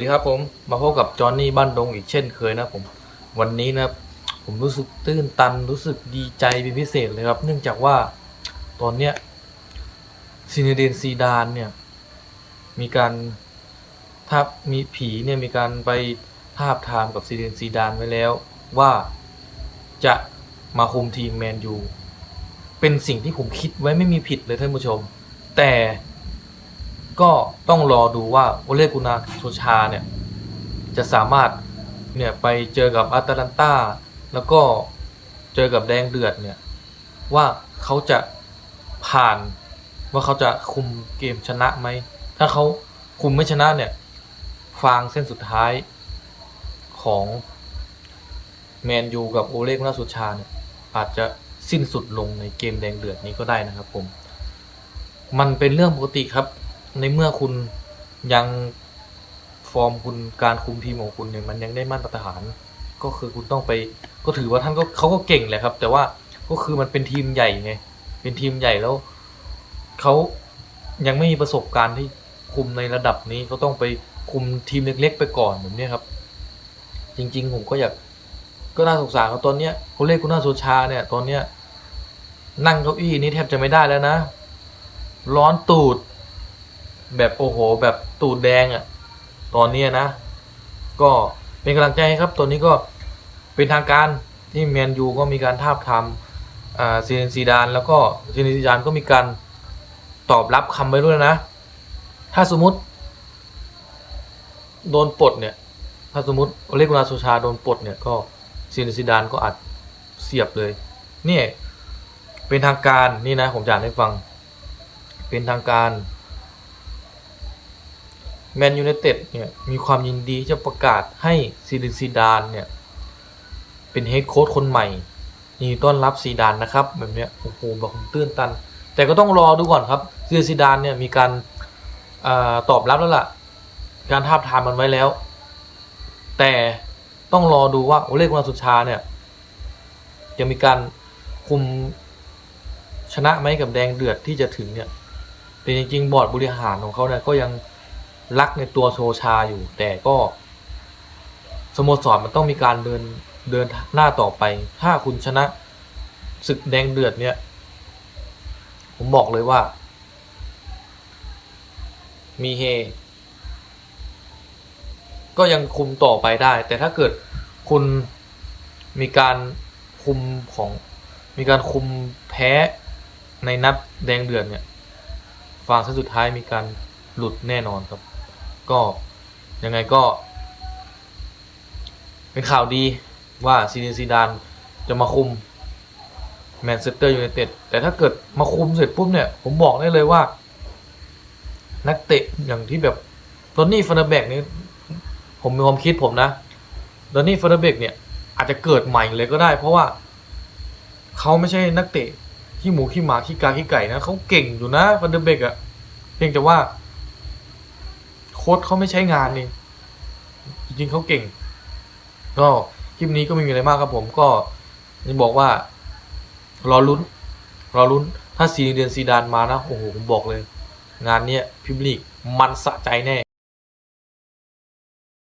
สวัสดีครับผมมาพบกับจอห์นนี่บ้านดงอีกเช่นเคยนะผมวันนี้นะผมรู้สึกตื้นตันรู้สึกดีใจเป็นพิเศษเลยครับ เนื่องจากว่าตอนเนี้ยซินเดนซีดานเนี่ยมีการถ้ามีผีเนี่ยมีการไปทาบทามกับซินเดนซีดานไว้แล้วว่าจะมาคุมทีมแมนยูเป็นสิ่งที่ผมคิดไว้ไม่มีผิดเลยท่านผู้ชม แต่ ก็ต้องรอดูว่าโอเลกุนาโชชาเนี่ย จะสามารถเนี่ยไปเจอกับอาตาลันตาแล้วก็เจอกับแดงเดือดเนี่ย ว่าเขาจะผ่านว่าเขาจะคุมเกมชนะไหม ถ้าเขาคุมไม่ชนะเนี่ยฟางเส้นสุดท้ายของแมนยูกับโอเลกุนาโชชาเนี่ย อาจจะสิ้นสุดลงในเกมแดงเดือดนี้ก็ได้นะครับผม มันเป็นเรื่องปกติครับ ในเมื่อคุณยังฟอร์มคุณการคุมทีมของคุณเนี่ยมันยังได้มาตรฐาน ก็คือคุณต้องไป ก็ถือว่าท่านก็เขาก็เก่งแหละครับ แต่ว่าก็คือมันเป็นทีมใหญ่ไงเป็นทีมใหญ่แล้วเขายังไม่มีประสบการณ์ที่คุมในระดับนี้เขาต้องไปคุมทีมเล็ก ๆ ไปก่อนแบบนี้ครับ จริง ๆ ผมก็อยากก็น่าสงสารเขาตอนเนี้ยเขาเรียกคุณน่าโซชาเนี่ยตอนเนี้ยนั่งเก้าอี้นี้แทบจะไม่ได้แล้วนะ ร้อนตูด แบบโอ้โห แบบตูดแดงอะ่ะ ตอนเนี้ยนะ ก็เป็นกำลังใจให้ครับตัวนี้ก็เป็นทางการที่แมนยูก็มีการทาบทามอ่าซีนซีดาน แล้วก็ซีนซีดานก็มีการตอบรับคำไปด้วยนะ ถ้าสมมติ โดนปลดเนี่ย ถ้าสมมติเลกุนาโซชาโดนปลดเนี่ยก็ซีนซีดานก็อัดเสียบเลยเนี่ยเป็นทางการนี่นะผมจะอ่านให้ฟัง เป็นทางการ แมนยู i นเต็ดเนี่ยมีความยินดีจะประกาศให้ซีดินซีดานเนี่ยเป็นเฮดโค้ชคนใหม่ยินดีต้อนรับซีดานนะครับแบบเนี้ยโอ้โหแบบผมตื้นตัน แต่ก็ต้องรอดูก่อนครับซีดินซีดานเนี่ยมีการอาตอบรับแล้วล่ะ การทาบทามมันไว้แล้ว แต่ต้องรอดูว่าโอเล่กุนาสุชาเนี่ยจะมีการคุมชนะไหมกับแดงเดือดที่จะถึงเนี่ยแต่จริงๆบอร์ดบริหารของเขาเนี่ยก็ยัง รักในตัวโชชาอยู่ แต่ก็สโมสรมันต้องมีการเดินเดินหน้าต่อไป ถ้าคุณชนะศึกแดงเดือดเนี่ย ผมบอกเลยว่า มีเฮ ก็ยังคุมต่อไปได้ แต่ถ้าเกิดคุณมีการคุมของมีการคุมแพ้ในนัดแดงเดือดเนี่ยฟางสุดท้ายมีการหลุดแน่นอนครับ ก็ยังไงก็ เป็นข่าวดีว่าซีเนซีดานจะมาคุมแมนเชสเตอร์ยูไนเต็ดแต่ถ้าเกิดมาคุมเสร็จปุ๊บเนี่ย ผมบอกได้เลยว่า นักเตะอย่างที่แบบตอนนี้ฟันเดอร์แบกนี่ผมมีความคิดผมนะตอนนี้ฟันเดอร์แบกเนี่ย อาจจะเกิดใหม่เลยก็ได้ เพราะว่า เขาไม่ใช่นักเตะขี้หมูขี้หมาขี้กาขี้ไก่นะเขาเก่งอยู่นะฟันเดอร์เบกอะเพียงแต่ว่า โค้ดเขาไม่ใช้งานนี่จริงๆเขาเก่ง ก็คลิปนี้ก็ไม่มีอะไรมากครับผมก็จะบอกว่ารอลุ้นรอลุ้นถ้าซีเดือนซีดานมานะโอ้โหผมบอกเลย งานเนี้ยพิมพ์ลีกมันสะใจแน่